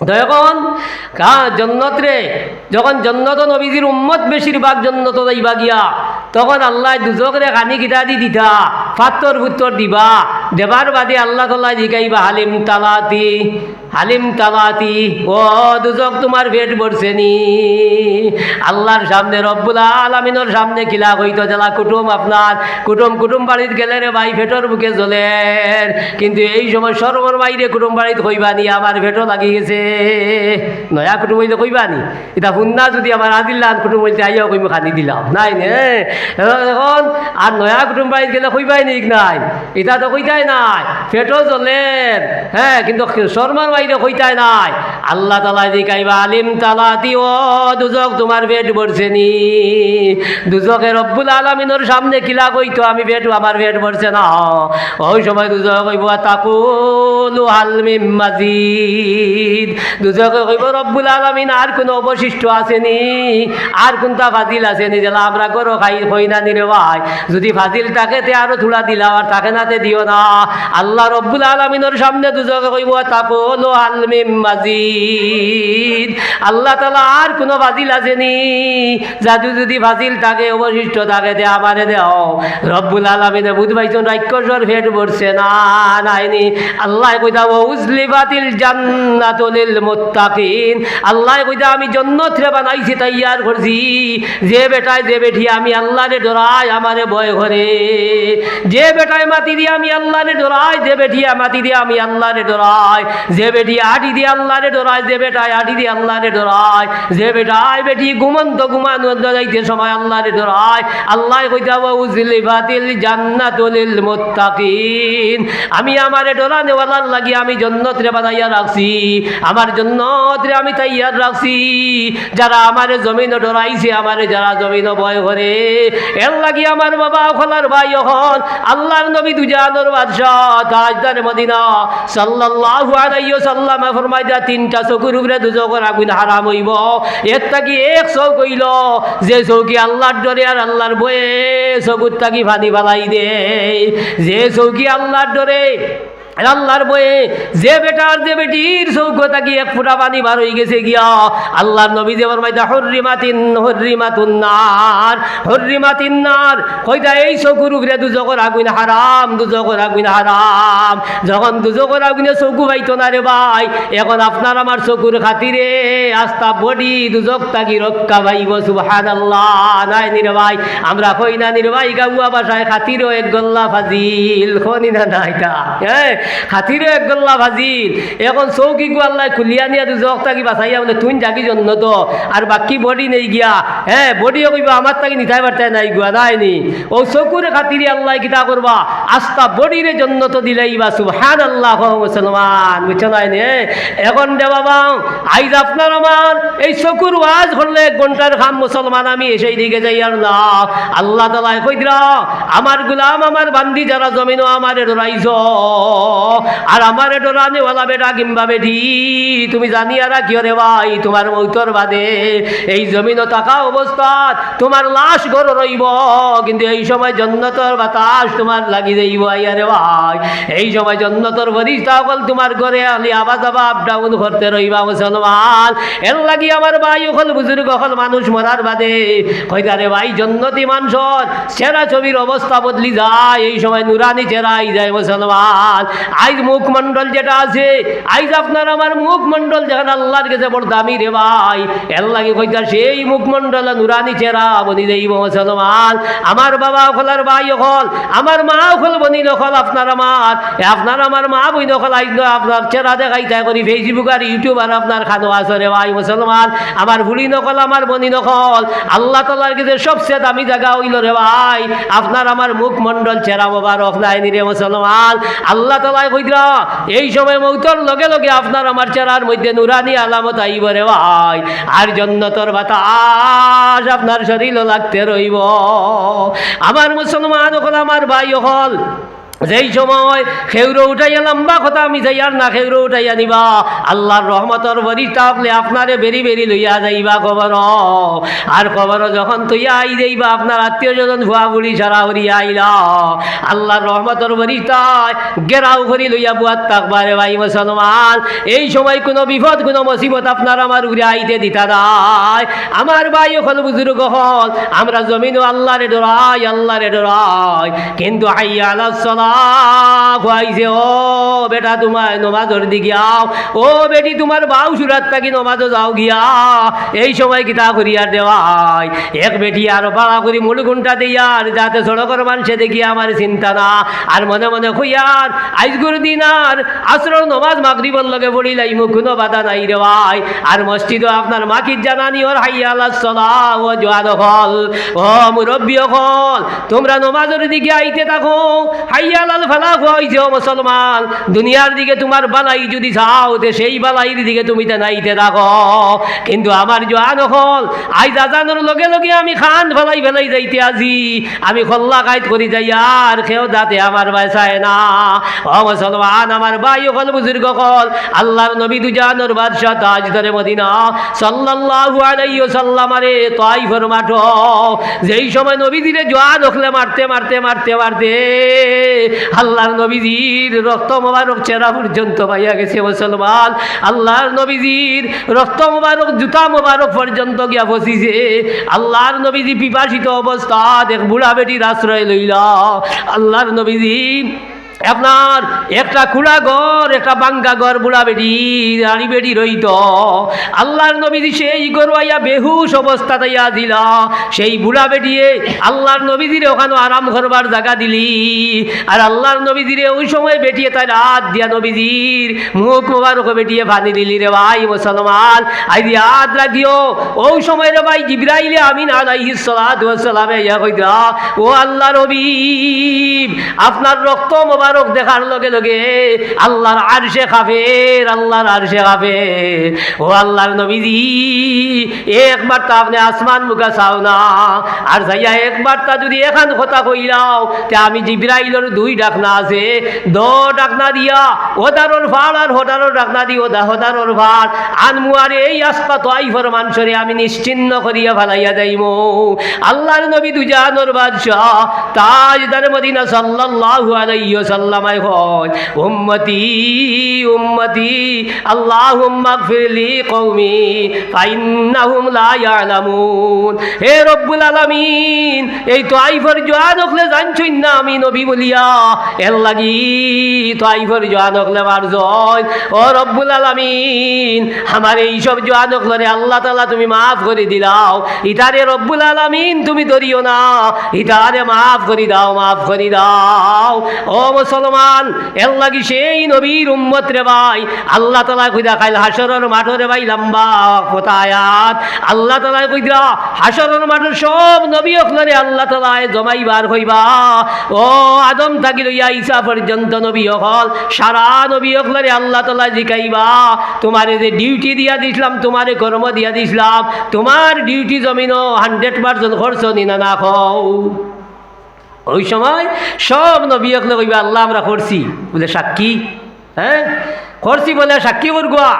তখন কা জন্নত রে যখন জন্নত নবীজির উম্মত বেশিরভাগ জন্নত যাইবা গিয়া, তখন আল্লাহ দুজকরে কানি কিতা দি দিতা, ফাত্তর ফুত্তর দিবা, দেবার বাদে আল্লাহ তাল্লাহ জিগাইবা হালিম তালাতি হালিম তালাতি ও, দুজক তোমার পেট ভরছে নি। আল্লাহর সামনে, রব্বুল আলমিনের সামনে কিলা হইতো জেলা কুটুম আপনার কুটুম কুটুম বাড়িত গেলে রে ভাই ফেটর বুকে জ্বলেন। কিন্তু এই সময় সর্বর বাইরে কুটুম বাড়িত কইবা নি, আমার ভেটো লাগি গেছে। নয়া কুটুম হইলে কইবা নি? এটা শুননা যদি আমার আদিল্লান কুটুম হইতে আইয়া কইম, খানি দিলাম। নাই নে। এখন আর নয়া কুটুম বাড়িত গেলে কইবাই নি নাই। এটা তো কইতাই নাই ফেটো জ্বলেন। হ্যাঁ কিন্তু শর্মার বাইরে কইতাই নাই। আল্লাহ তালা দিকাইবা আলিম তালাতি, ও দুজক, তোমার পেট ভরছে নি? আলমিনের সামনে কিলা কইতো, আমি পেট আমার পেট ভরছে না। ওই সময় দুজক কইব হালমিম মাজিদ। দুজকে কইব, রব্বুল আলমিন, আর কোনো অবশিষ্ট আর কোনটা ফাজিল যেলা আমরা করো খাই, হই না নিরে ভাই। যদি ফাজিল থাকে, তে আরও থুড়া দিলাও আর থাকে না দিও না। আল্লাহ রব্বুল আলমিনের সামনে দুজকে কইব তাকুলু হালমিম মাজিদ। আল্লাহ তালা আর কোনো ফাজিল আসেনি। জাদু যদি বাজিল থাকে, অবশিষ্ট থাকে দে আমারে দেও। রব্বুল আলমিনে বুধ পাইছেন রাক্ষসর ফেট ভরছে না, নাইনি। আল্লাহ কইতা উজলি বাতিল জান্নাতুলিল মুত্তাকিন। আল্লাহ কইতা আমি জন্নত রে বানাইছি, তৈয়ার করছি। যে বেটায় যে বেঠি আমি আল্লাহরে ডরাই, আমারে ভয় করে। যে বেটায় মাতি দিয়ে আমি আল্লাহরে ডরাই, যে বেঠি মাতি দিয়ে আমি আল্লাহরে ডরাই, যে বেটি যে ডরাই যে বেটি সময় আল্লাহ মুত্তাকিন। আমি আমারে ডরানেওয়ালার লাগি আমি জন্নত রে বানাইয়া রাখছি। আমার জন্নত রে আমি তাইয়ার রাখছি। যারা আমার জমিন ডরাইছে, আমারে যারা জমিন ভয় করে, এর লাগি আমার বাবা খোলার ভাই হন। আল্লাহর নবী দুজানোর বাদশাহ তাজদার মদিনা, সাল্লাল্লাহু আলাইহি সাল্লাম দিয়া তিনটা চকুর উপরে দুজকর আগুন হারাম হইব। এর তাকি এক চৌক হইল। যে চৌকি আল্লাহর ডরে আর আল্লাহর বয়ে, চকুর তাকি ভানি ফালাই দে যে চৌকি আল্লাহর ডরে আল্লাহর বয়ে যে বেটার যে বেটির সৌখ্যতা কি এক ফুটা পানি বার হয়ে গেছে গিয়া, আল্লাহর নবী যে ফরমাইতা হর্রিমাতিন, হর্রিমাতুন নার, হর্রিমাতিন নার। কইতা, এই চকুর উপরে দুজকর আগুন হারাম দুজকর আগুন হারাম। যখন দুজকর আগুনে চকু পাইতো না রে ভাই, এখন আপনার আমার চকুর খাতিরে আস্তা বডি দুজক তাকি রক্ষা পাইব সুবহান আল্লাহ নাই নিরে ভাই, আমরা কই না নিরে ভাই, গাউয়া বাসায় খাতিরও এক গল্লা ফাজিল, খনি না না এটা হ্যাঁ খাতিরও এক গল্লা ফাজিল এখন চৌকি গু আল্লাহ খুলিয়া নিয়া দুজক তাকি বাসাইয়া বলে তুই জাগি জন্য তো আর বাকি বডি নেই গিয়া। হ্যাঁ বডিও কইবা, আমার তাকে নিতাই পারতাই নাই গুয়া নাইনি। ও চকুরে খাতিরে আল্লাহ কিতা করবা আস্তা বডিরে জন্য তো দিলাইবা সুবহান আল্লাহ মুসলমান বুঝছ নাই নে? এখন দে বাবা, আইজ আপনার আমার এই চকুর ওয়াজ করলে এক ঘণ্টার খাম মুসলমান আমি সেই দিকে যাই আর না। আল্লাহ তালায় কই দিলা আমার গুলাম আমার বান্দি যারা জমিন আমারে ডরাইছ আর আমারে ডরানে ওলা বেটা কিংবা বেটি, তুমি জানিয়া রাখিও রে ভাই, তোমার মৌতর বাদে এই জমিন থাকা অবস্থাত তোমার লাশ গড় রইব, কিন্তু এই সময় জন্নতর বাতাস তোমার লাগি যাইব আইয়ারে ভাই। এই সময় জন্নতর ফরিস্তা সকল তোমার ঘরে আলি আবা যাবা আপ ডাউন করতে রইবা মুসলমান। এর লাগি আমার ভাই অকল বুজুর্গ, অকল মানুষ মরার বাদে। কইতারে ভাই, জন্নতি মানুষর চেরা ছবির অবস্থা বদলি যায়, এই সময় নুরানি চেরাই যায় মুসলমান। আইজ মুখমণ্ডল যেটা আছে, আইজ আপনার আমার মুখমণ্ডল যেখানে আল্লাহর কাছে বড় দামি রে ভাই। এর কইতা সেই মুখমণ্ডল নুরানি চেরা, বনি যাইব মুসলমান আমার বাবা অকলার ভাই অকল আমার মা অকল বনি নকল আপনার আমার আপনার আমার মা বই নকল আইজ আপনার চেরা দেখাই তাই করি ফেসবুক আর ইউটিউব আর আপনার খানো আসরে ভাই, মুসলমান আমার ভুলি নকল আমার বনি নকল আল্লাহ তালার কাছে সবচেয়ে দামি জায়গা হইল রে ভাই, আপনার আমার মুখমণ্ডল চেরা মোবারক নাই রে মুসলমান আল্লাহ তালায় কইরা এই সময় মৌতর লগে লগে আপনার আমার চেরার মধ্যে নুরানি আলামত আইব রে ভাই। আর জন্নতর বাতাস আপনার শরীরও লাগতে রইব। আমার মুসলমান হল, আমার ভাই হল। যেই সময় খেউরো উঠাইয়া লম্বা কথা আমি যাই আর না খেউরো উঠাইয়া নিবা, আল্লাহর রহমতর বরিষ্ঠ আপনি আপনারে বেরি বেরি লইয়া যাইবা কবর আর কবর যখন তৈয়া আই যাইবা, আপনার আত্মীয় স্বজন ভুয়া বুড়ি সারা হরিয়া আইলা। আল্লাহর রহমতর বরিষ্ঠ গেরাও করি লইয়া বুয়াত থাকবারে ভাই মুসলমান, এই সময় কোনো বিপদ, কোনো মুসিবত আপনার আমার উড়ে আইতে দিতা নাই। আমার ভাই হল বুজুর্গ হল আমরা জমিনও আল্লাহরে ডরাই আল্লাহরে ডরাই। কিন্তু হাইয়া আলাহ খুয়াইছে বেটা তোমার নমাজর দিকে আও। ও বেটি, তোমার বাউ সুরাত থাকি যাও গিয়া। এই সময় কিতা করিয়ার দেওয়াই? এক বেটি আর বাড়া করি দিয়ার, যাতে সড়কর মানুষে দেখি আমার চিন্তা না। আর মনে মনে খুইয়ার আইজগুর দিন আর আসর নমাজ লগে পড়িলাই, মুখ কোনো বাধা নাই রে ভাই। আর মসজিদও আপনার মাকির জানানি, ওর হাইয়া আল্লাহ সলা ও জোয়াদ হল, ও মুরব্বী হল, তোমরা নমাজের দিকে আইতে থাকো। হাইয়া লাল ফালা হইছে ও মুসলমান, দুনিয়ার দিকে তোমার বালাই যদি চাও তে সেই বালাইয়ের দিকে তুমি তে নাইতে থাকো। কিন্তু আমার জোয়ান হল, আই দাদানোর লগে লগে আমি খান ফেলাই ফেলাই যাইতে আজি। আমি খল্লা কাইত করি যাই, আর কেউ দাতে আমার বাসায় না। ও মুসলমান, আমার ভাই হল বুজুর্গ হল, আল্লাহর নবী দুজানোর বাদশাহ তাজ ধরে মদিনা। সাল্লাল্লাহু আলাইহি ওয়াসাল্লাম আরে তাইফের মাঠ, যেই সময় নবীজিরে জোয়ান হকলে মারতে মারতে মারতে মারতে আল্লাহর নবীজির রক্ত মোবারক চেরা পর্যন্ত পাইয়া গেছে মুসলমান। আল্লাহর নবীজির রক্ত মোবারক, জুতা মোবারক পর্যন্ত গিয়া বসিছে। আল্লাহর নবীজি পিপাসিত অবস্থা দেখ বুড়া বেটির আশ্রয় লইলা। আল্লাহর নবীজি আপনার একটা কুড়া ঘর, একটা বাঙ্গা ঘর বুড়া বেটি, রানী বেটি রইত। আল্লাহর নবীজি সেই গরুয়াইয়া বেহুশ অবস্থা তাইয়া দিলা। সেই বুড়া বেটিয়ে আল্লাহর নবীজিরে ওখানে আরাম করবার জায়গা দিলি। আর আল্লাহর নবীজিরে ওই সময় বেটিয়ে তাই রাত দিয়া নবীজির মুখ মোবারক বেটিয়ে ভানি দিলি রে ভাই মুসলমান। আই ইয়াদ রাখিও ওই সময় রে ভাই জিব্রাইলে আমিন ওয়াস সালামে ইয়া কইরা, ও আল্লাহ নবী আপনার রক্ত মোবারক দেখার লগে লগে আল্লাহর আরশে খাফের, আল্লাহর আরশে খাফের। ও আল্লাহর নবীজি, একবার তা আপনি আসমান মুখা চাও না, আর যাইয়া একবার তা যদি এখান কথা কইলাও, তে আমি জিব্রাইলের দুই ডাকনা আছে, দ ডাকনা দিয়া ওদারর ভাড় আর হোদারর ডাকনা দি ওদা হোদারর ভাড় আনমু আর এই আস্তা তো আইফর মানুষরে আমি নিশ্চিন্ন করিয়া ফেলাইয়া যাইম। আল্লাহর নবী দুজানোর বাদশাহ, তাজদার মদিনা সাল্লাল্লাহু আলাইহি ওয়াসাল্লামায় হয়। উম্মতি উম্মতি, আল্লাহুম্মা গফিরলি কওমি, ফাইন্নাহুম লা ইয়ালামুন। হে রব্বুল আলামিন, এই তো আইফর জানছই না আমি নবী বলিয়া। এর লাগি তো আইফর জয়। ও রব্বুল আলামিন, আমার এই সব জোয়ান হকলরে আল্লাহ তাআলা তুমি মাফ করে দিলাও। ইতারে রব্বুল আলামিন তুমি ধরিও না। ইতারে মাফ করে দাও, মাফ করে দাও। ও মুসলমান, এর লাগি সেই নবীর উম্মত রে ভাই। আল্লাহ তালা কইদা খাইল হাসরের মাঠরে ভাই, লম্বা কথা আয়াত। আল্লাহ তালা কইদা হাসরের মাঠের সব নবী অখলারে আল্লাহ তালায় জমাইবার হইবা। ও আদম থাকি লইয়া ঈসা পর্যন্ত নবী অকল সারা নবী অখলারে আল্লাহ তালা জিকাইবা। তোমারে যে ডিউটি দিয়া দিছিলাম, তোমারে কর্ম দিয়া দিছিলাম, তোমার ডিউটি জমিনও হান্ড্রেড পার্সেন্ট খরচ নিনা না খাও ওই সময় সব নবী অকলে কইবা, আল্লাহ, আমরা করছি। বলে, সাক্ষী? হ্যাঁ? করছি বলে, সাক্ষী করগুয়া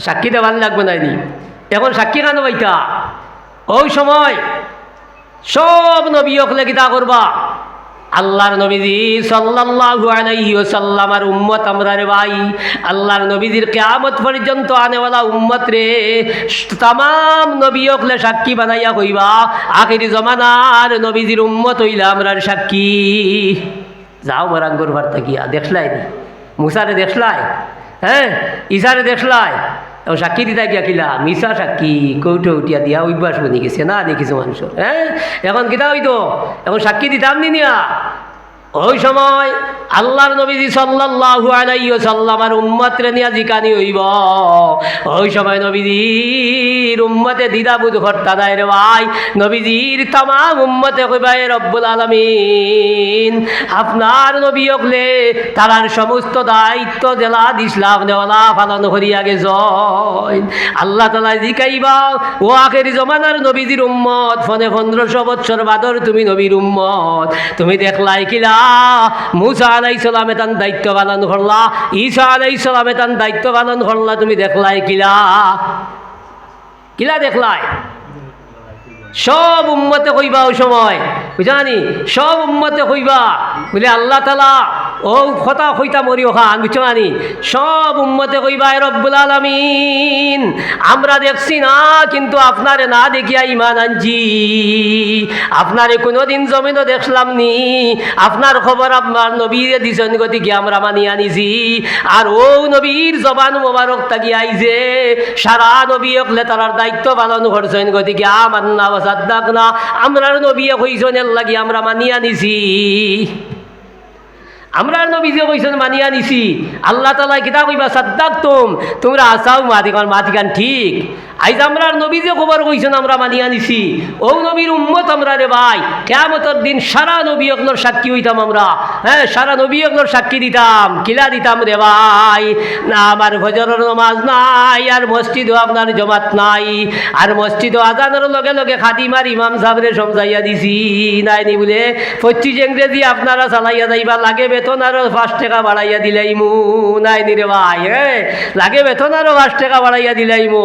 সাক্ষী দেওয়ার লাগবে না এখন সাক্ষী কেন বাইতা ওই সময় সব নবী অকলে কিতা করবা। আল্লাহর নবীজি সাল্লাল্লাহু আলাইহি ওয়াসাল্লাম উম্মত আমরা রে ভাই। আল্লাহর নবীজির কিয়ামত পর্যন্ত আনেওয়ালা উম্মত রে। তামাম নবী অকলে সাক্ষী বানাইয়া কইবা, আখিরি জমানার নবীজির উম্মত হইলা আমরার সাক্ষী। যাও বরাঙ্গর ভার থাকিয়া দেখলাই মুসারে দেখলাই? হ্যাঁ ইসারে দেখলাই? ও সাক্ষী দিতা গিয়া কিলা মিশা সাক্ষী কৌটো উঠিয়া দিয়া অভ্যাস বনি গেছে না দেখিছো মানুষের হ্যাঁ এখন কিতা হইতো এখন সাক্ষী দিতাম নি নিয়া ওই সময় আল্লাহর নবীজি সাল্লাল্লাহু আলাইহি ওয়াসাল্লাম আর উম্মতরে নিয়া জিকানি হইব। ওই সময় নবীজির উম্মতে দ্বিধাবোধ হত্যা দেয় রে ভাই। নবীজির তামাম উম্মতে কইবা, এ রব্বুল আলামিন, আপনার নবী হকলে তারার সমস্ত দায়িত্ব জেলা দিসলাম দেওয়ালা পালন করিয়া গেছ আল্লাহ তালা জিকাইবা, ও আখেরি জমানার নবীজির উম্মত, ফনে পনেরোশো বৎসর বাদর তুমি নবীর উম্মত। তুমি দেখলাই কিলা মুসা আলাই সালামে তান দায়িত্ব পালন করলা, ঈসা আলাই সালামে তান দায়িত্ব পালন করলা, তুমি দেখলাই কিলা? কিলা দেখলাই? সব উম্মতে কইবা ওই সময়। বুঝানি সব উম্মতে কইবা বলে আল্লাহ তালা ও কথা কইতা মরিও খান বুঝছ আনি সব উম্মতে কইবা রব্বুল আলামিন। আমরা দেখছি না, কিন্তু আপনারে না দেখিয়া ইমান আনছি। আপনারে কোনোদিন জমিনও দেখলাম নি। আপনার খবর আপনার নবীরে দিছেন গতিকে আমরা মানি আনিছি। আর ও নবীর জবান মোবারক তাকি আইছে। সারা নবী অকলে তারার দায়িত্ব পালন করছেন গতিকে আমার না সাদ্দাক না আমরার নবী কইছেন এর লাগি আমরা মানি আনিছি। আমরা নবীজি কইছেন, মানিয়া নিছি। আল্লাহ তালা কিতাব কইবা সাদ্দাক তুম তোমরা আসাও মাতিকান মাতিকান ঠিক। আইজ আমরা নবী যে খবর কইছেন, আমরা মানিয়া নিছি। ও নবীর উম্মত আমরা রে ভাই কেমতর দিন সারা নবী অগ্লোর সাক্ষী হইতাম আমরা। হ্যাঁ সারা নবী অগ্লোর সাক্ষী দিতাম, কিলা দিতাম রে ভাই? না, আমার ভজরের নমাজ নাই, আর মসজিদও আপনার জমাত নাই। আর মসজিদও আজানের লগে লগে খাদিমার ইমাম সাহেবরে সমঝাইয়া দিছি। নাই নি বলে, পঁচিশ ইংরেজি আপনারা চালাইয়া যাইবা, লাগে বেতন আরও পাঁচ টাকা বাড়াইয়া দিলাইমু। নাই নি রে ভাই, হে, লাগে বেতন আরও পাঁচ টাকা বাড়াইয়া দিলাইমু।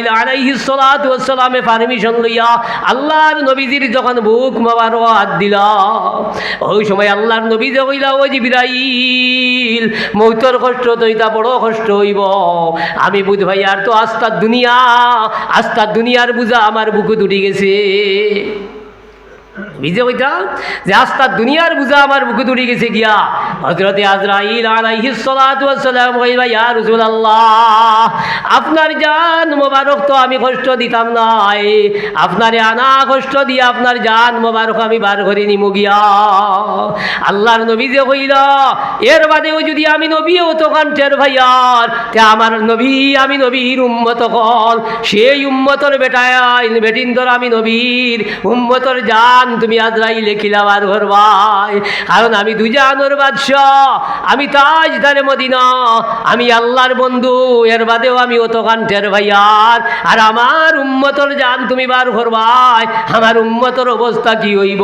আলাইহিস সালাতু ওয়াস সালামে পারমিশন লইয়া আল্লাহর নবীজির যখন বুক মাবারো হাত দিলা, ওই সময় আল্লাহর নবী যে কইলা ও জিবরাইল, মৌতর কষ্ট তৈতা বড় কষ্ট হইব। আমি বুধ ভাই আর তো আস্তার দুনিয়া, আস্তার দুনিয়ার বুঝা আমার বুকে দুটি গেছে। বুঝতে কইতা যে আস্তার দুনিয়ার বুঝা আমার বুকে উঠে গেছে গিয়া। হজরতে আজরাইল আলাইহিস সালাতু ওয়াস সালাম কইবা ইয়া আপনার জান মোবারক তো আমি কষ্ট দিতাম নাই। আপনারে আনা কষ্ট দিয়ে আপনার জান মোবারক আমি বার করে নিমু গিয়া। আল্লাহর নবী যে কইল, এর বাদেও যদি আমি নবীও তো কণ্ঠের ভাইয়ার, তে আমার নবী আমি নবীর উম্মত কল। সেই উম্মতর বেটায় বেটিন্দর আমি নবীর, উম্মতর জান তুমি আজরাইলে খিলাবার ভাই। কারণ আমি দুজানোর বাদশাহ, আমি তাজ দারে মদিনা, আমি আল্লাহর বন্ধু, এর বাদেও আমি অত কান্ঠের ভাইয়ার। আর আমার উম্মতর জান তুমি বার ঘর ভাই, আমার উম্মতর অবস্থা কি হইব?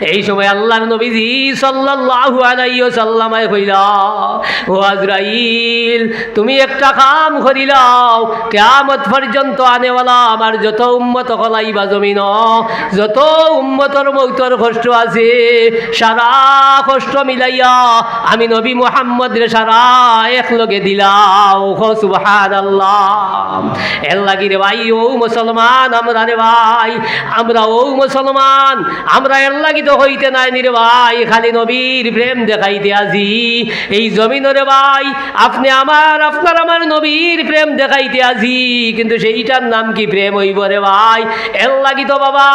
এই সময় আল্লাহর নবীজি সাল্লাল্লাহু আলাইহি ওয়াসাল্লামায় কইলা, ও আজরাইল, তুমি একটা কাম করিলাও কিয়ামত পর্যন্ত আনেওয়ালা আমার যত উম্মত কলাইবা জমিন যত উম্মতর মৌতর কষ্ট আছে, সারা কষ্ট মিলাইয়া আমি নবী মুহাম্মদ রে সারা একলগে দিলাও হো সুবহানাল্লাহ। এর লাগি রে ভাই, ও মুসলমান, আমরা রে ভাই, আমরা ও মুসলমান, আমরা এর লাগি তো হইতে নাই নি রে ভাই, খালি নবীর প্রেম দেখাইতে আজি এই জমিন রে ভাই, আপনি আমার, আপনার আমার নবীর প্রেম দেখাইতে আজি কিন্তু সেইটার নাম কি প্রেম হইব রে ভাই? এর লাগি তো বাবা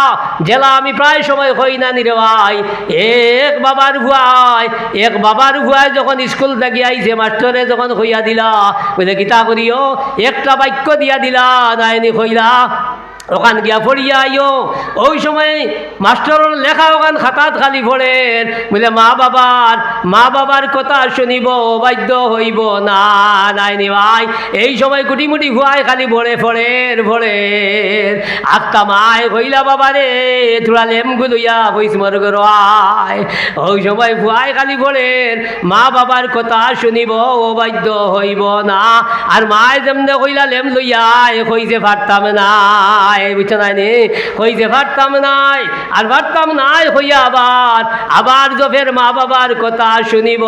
জেলা আমি প্রায় সময় হই না নিরে ভাই। এক বাবার ভুয়ায় এক বাবার ভুয়ায় যখন স্কুল থেকে আইছে, মাস্টরে যখন হইয়া দিলা, বলে গীতা করিও একটা বাক্য দিয়া দিলা, নাইনি হইলা। ওখান গিয়া পড়িয়া আইও। ওই সময় মাস্টারের লেখা ওখান খাতাত খালি পড়েন। বলে, মা বাবার মা বাবার কথা শুনিব, বাধ্য হইব না, নাই ভাই। এই সময় কুটি মুটি ভুয়াই খালি ভরে ফড়ের ভড়ের আক্কা মায় কইলা, বাবারে তোরা লেমগু লইয়া হইস মর আয় ওই সময় ভুয়াই খালি ভড়ের মা বাবার কথা শুনিব ও বাধ্য হইব না। আর মায় যেমনে কইলা, লেম লইয়া কইছে পারতাম না। বুঝছ নাই হইতে পারতাম নাই, আর পারতাম নাই হইয়া আবার আবার যফের মা বাবার কথা শুনিব,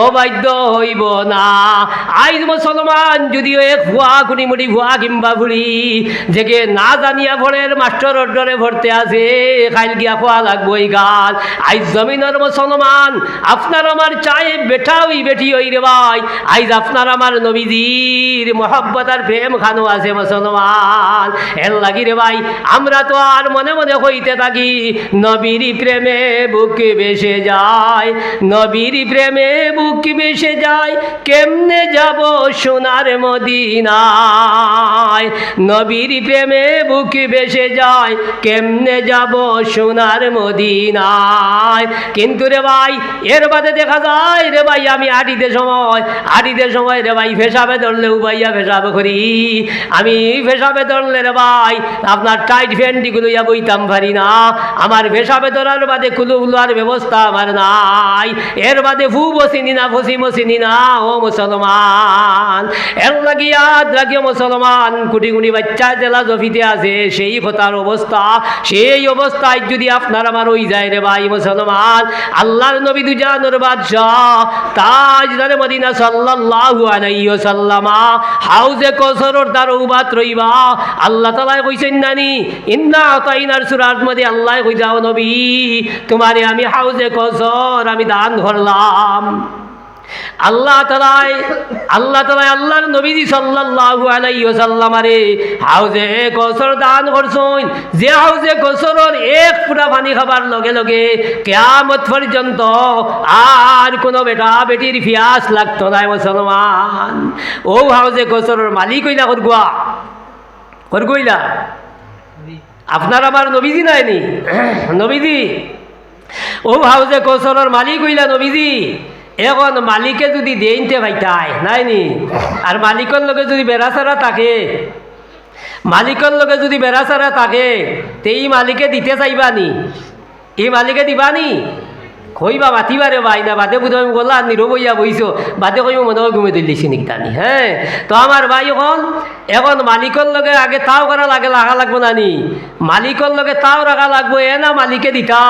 ও বাধ্য হইব না। আইজ মুসলমান, যদিও এক ভুয়া ভুয়া কিংবা ভুড়ি না জানিয়া ভরের মাস্টার ভরতে আছে, খাইল গিয়া খোয়া লাগবো এই গাল। আইজ জমিনের মুসলমান, আপনার আমার চাই বেটা ওই বেটি ওই রে ভাই। আইজ আপনার আমার নবীজির মহব্বত আর প্রেম খানো আছে মুসলমান। লাগি রে ভাই, আমরা তো আর মনে মনে হইতে থাকি, নবীর প্রেমে বুক বেসে যায়, নবীর প্রেমে বুক বেসে যায়, কেমনে যাব সোনার মদিনায়? নবীর প্রেমে বুক বেসে যায়, কেমনে যাব সোনার মদিনায়? কিন্তু রে ভাই, এর বাদে দেখা যায় রে ভাই, আমি আটিতে সময় আটিতে সময় রে ভাই, ফেসাবে ধরলেও ভাইয়া ফেসাবে করি। আমি ফেসাবে ধরলে রে ভাই আপনার টাইট ফ্যান্টিগুলো ইয়া বইতাম পারি না। আমার ফেসাবে ধরার বাদে কুলু উলার ব্যবস্থা আমার নাই। এর বাদে ফু বসিনি না ফসি মসিনি না, ও মুসলমান। এর লাগিয়া লাগিও মুসলমান। কুটি কুটি বাচ্চা জেলা জফিতে আছে, সেই কথার অবস্থা। সেই অবস্থায় যদি আপনার আমার ওই যায় রে ভাই মুসলমান, আল্লাহর নবী দুজানোর বাদশাহ তাজদার মদিনা সাল্লাল্লাহু আলাইহি ওয়াসাল্লামা, হাউজে কসরর তার উবাত রইবা। আল্লাহ তাআলা কইছেন নানি, ইন্না তাইনার সূরার মধ্যে আল্লাহ কই যাও নবী, তোমারে আমি হাউজে কসর আমি দান করলাম আল্লাহ তালায় আল্লাহ তালায় আল্লাহর নবীজি সাল্লাল্লাহু আলাইহি ওয়াসাল্লামারে হাউজে কসর দান করছুন। যে হাউজে কসরর এক ফুটা পানি খাবার লগে লগে কেয়ামত পর্যন্ত আর কোনো বেটা বেটির ফিয়াস লাগতো না মুসলমান। ও হাউজে কসরর মালিক হইলা করগুয়া করগুইলা আপনার আমার নবীজি নাইনি নবীজি? ও হাউজে কৌশলের মালিক হইলা নবীজি এখন মালিকে যদি দেইনতে ভাইতাই নাইনি আর মালিকের লগে যদি বেড়াচারা থাকে মালিকের লগে যদি বেড়াচারা থাকে তে এই মালিকে দিতে চাইবানি এই মালিকে দিবানি কইবা বাতিবারে ভাই না, বাদে বুধ আমি বললাম নি বইয়া বইছো। বাদে কইব মনে হয় ঘুমে দিলিছি নাকি টানি হ্যাঁ? তো আমার ভাই এখন এখন মালিকের লগে আগে তাও করা লাগে, লাগা লাগবো নানি। মালিকের লগে তাও রাখা লাগবো, এ না মালিকে দিতা।